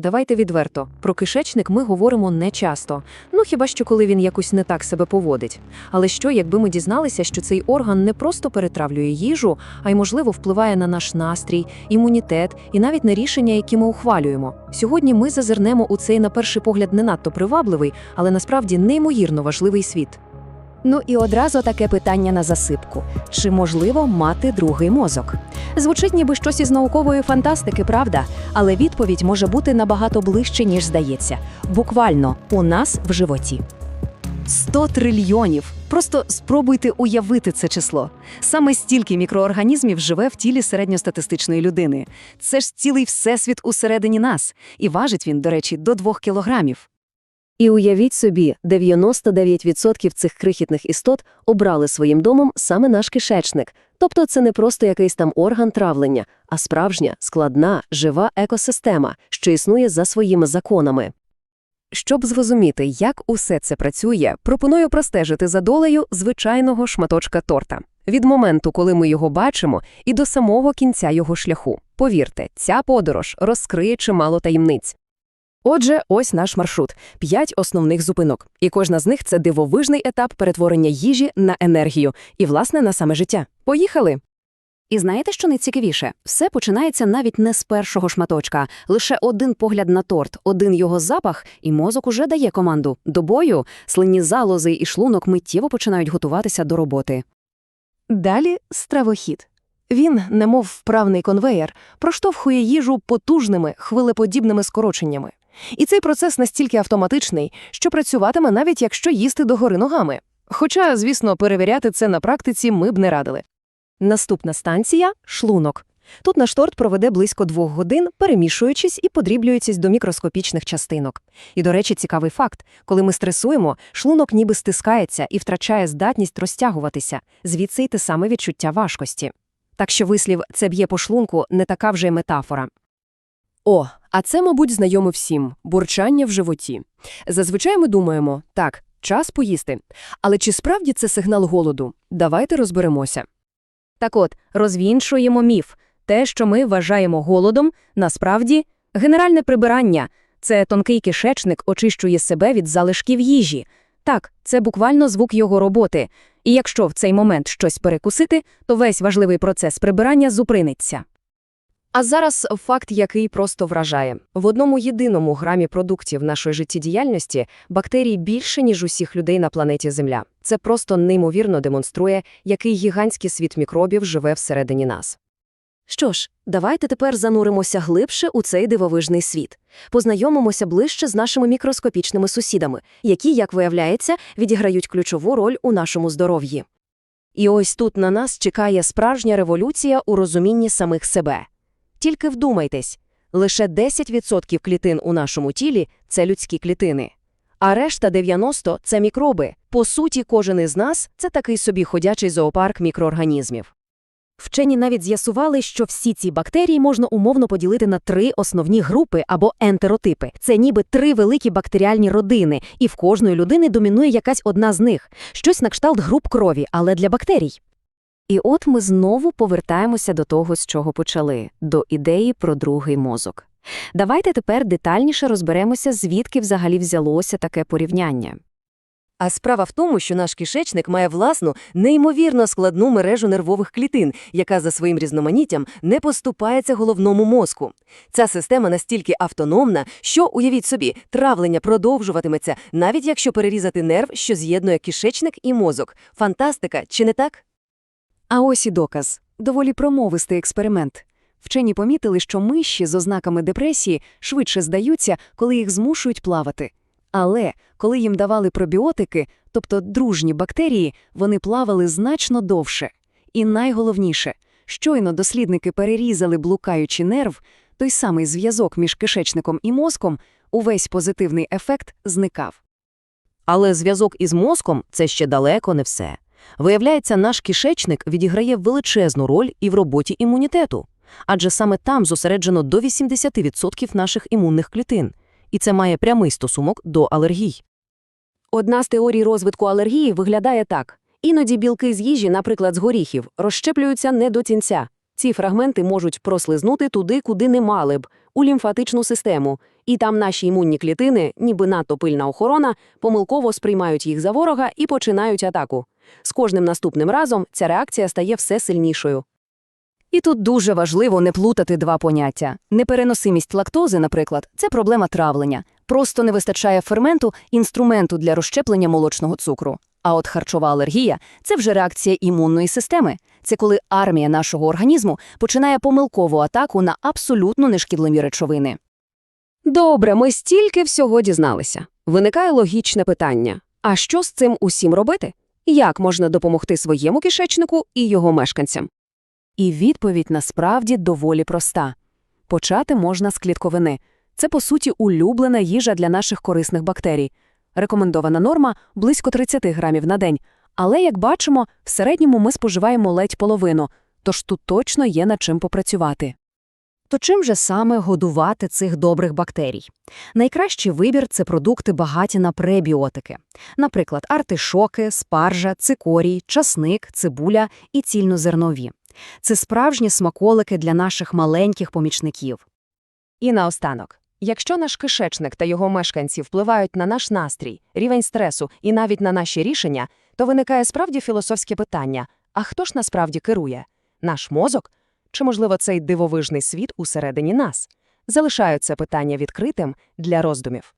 Давайте відверто. Про кишечник ми говоримо не часто. Ну хіба що коли він якось не так себе поводить. Але що, якби ми дізналися, що цей орган не просто перетравлює їжу, а й, можливо, впливає на наш настрій, імунітет і навіть на рішення, які ми ухвалюємо. Сьогодні ми зазирнемо у цей, на перший погляд, не надто привабливий, але насправді неймовірно важливий світ. Ну і одразу таке питання на засипку: чи можливо мати другий мозок? Звучить ніби щось із наукової фантастики, правда? Але відповідь може бути набагато ближче, ніж здається. Буквально у нас в животі. 100 трильйонів. Просто спробуйте уявити це число. Саме стільки мікроорганізмів живе в тілі середньостатистичної людини. Це ж цілий всесвіт усередині нас, і важить він, до речі, до 2 кілограмів. І уявіть собі, 99% цих крихітних істот обрали своїм домом саме наш кишечник. Тобто це не просто якийсь там орган травлення, а справжня, складна, жива екосистема, що існує за своїми законами. Щоб зрозуміти, як усе це працює, пропоную простежити за долею звичайного шматочка торта. Від моменту, коли ми його бачимо, і до самого кінця його шляху. Повірте, ця подорож розкриє чимало таємниць. Отже, ось наш маршрут – п'ять основних зупинок. І кожна з них – це дивовижний етап перетворення їжі на енергію і, власне, на саме життя. Поїхали! І знаєте, що найцікавіше? Все починається навіть не з першого шматочка. Лише один погляд на торт, один його запах, і мозок уже дає команду. До бою слинні залози і шлунок миттєво починають готуватися до роботи. Далі стравохід. Він, немов вправний конвеєр, проштовхує їжу потужними хвилеподібними скороченнями. І цей процес настільки автоматичний, що працюватиме навіть якщо їсти догори ногами. Хоча, звісно, перевіряти це на практиці ми б не радили. Наступна станція шлунок. Тут наш торт проведе близько двох годин, перемішуючись і подріблюючись до мікроскопічних частинок. І, до речі, цікавий факт: коли ми стресуємо, шлунок ніби стискається і втрачає здатність розтягуватися, звідси й те саме відчуття важкості. Так що вислів це б'є по шлунку не така вже й метафора. О, а це, мабуть, знайоме всім – бурчання в животі. Зазвичай ми думаємо, так, час поїсти. Але чи справді це сигнал голоду? Давайте розберемося. Так от, розвінчуємо міф. Те, що ми вважаємо голодом, насправді – генеральне прибирання. Це тонкий кишечник очищує себе від залишків їжі. Так, це буквально звук його роботи. І якщо в цей момент щось перекусити, то весь важливий процес прибирання зупиниться. А зараз факт, який просто вражає. В одному єдиному грамі продуктів нашої життєдіяльності бактерій більше, ніж усіх людей на планеті Земля. Це просто неймовірно демонструє, який гігантський світ мікробів живе всередині нас. Що ж, давайте тепер зануримося глибше у цей дивовижний світ. Познайомимося ближче з нашими мікроскопічними сусідами, які, як виявляється, відіграють ключову роль у нашому здоров'ї. І ось тут на нас чекає справжня революція у розумінні самих себе. Тільки вдумайтесь, лише 10% клітин у нашому тілі це людські клітини, а решта 90% – це мікроби. По суті, кожен із нас – це такий собі ходячий зоопарк мікроорганізмів. Вчені навіть з'ясували, що всі ці бактерії можна умовно поділити на три основні групи або ентеротипи. Це ніби три великі бактеріальні родини, і в кожної людини домінує якась одна з них. Щось на кшталт груп крові, але для бактерій. І от ми знову повертаємося до того, з чого почали – до ідеї про другий мозок. Давайте тепер детальніше розберемося, звідки взагалі взялося таке порівняння. А справа в тому, що наш кишечник має власну, неймовірно складну мережу нервових клітин, яка за своїм різноманіттям не поступається головному мозку. Ця система настільки автономна, що, уявіть собі, травлення продовжуватиметься, навіть якщо перерізати нерв, що з'єднує кишечник і мозок. Фантастика, чи не так? А ось і доказ. Доволі промовистий експеримент. Вчені помітили, що миші з ознаками депресії швидше здаються, коли їх змушують плавати. Але коли їм давали пробіотики, тобто дружні бактерії, вони плавали значно довше. І найголовніше, щойно дослідники перерізали блукаючий нерв, той самий зв'язок між кишечником і мозком, увесь позитивний ефект зникав. Але зв'язок із мозком – це ще далеко не все. Виявляється, наш кишечник відіграє величезну роль і в роботі імунітету. Адже саме там зосереджено до 80% наших імунних клітин. І це має прямий стосунок до алергій. Одна з теорій розвитку алергії виглядає так. Іноді білки з їжі, наприклад, з горіхів, розщеплюються не до кінця. Ці фрагменти можуть прослизнути туди, куди не мали б, у лімфатичну систему, і там наші імунні клітини, ніби надто пильна охорона, помилково сприймають їх за ворога і починають атаку. З кожним наступним разом ця реакція стає все сильнішою. І тут дуже важливо не плутати два поняття. Непереносимість лактози, наприклад, це проблема травлення. Просто не вистачає ферменту, інструменту для розщеплення молочного цукру. А от харчова алергія це вже реакція імунної системи. Це коли армія нашого організму починає помилкову атаку на абсолютно нешкідливі речовини. Добре, ми стільки всього дізналися. Виникає логічне питання. А що з цим усім робити? Як можна допомогти своєму кишечнику і його мешканцям? І відповідь насправді доволі проста. Почати можна з клітковини. Це, по суті, улюблена їжа для наших корисних бактерій. Рекомендована норма – близько 30 грамів на день. Але, як бачимо, в середньому ми споживаємо ледь половину, тож тут точно є над чим попрацювати. То чим же саме годувати цих добрих бактерій? Найкращий вибір – це продукти багаті на пребіотики. Наприклад, артишоки, спаржа, цикорій, часник, цибуля і цільнозернові. Це справжні смаколики для наших маленьких помічників. І наостанок. Якщо наш кишечник та його мешканці впливають на наш настрій, рівень стресу і навіть на наші рішення, то виникає справді філософське питання – а хто ж насправді керує? Наш мозок? Чи, можливо, цей дивовижний світ усередині нас? Залишаю це питання відкритим для роздумів.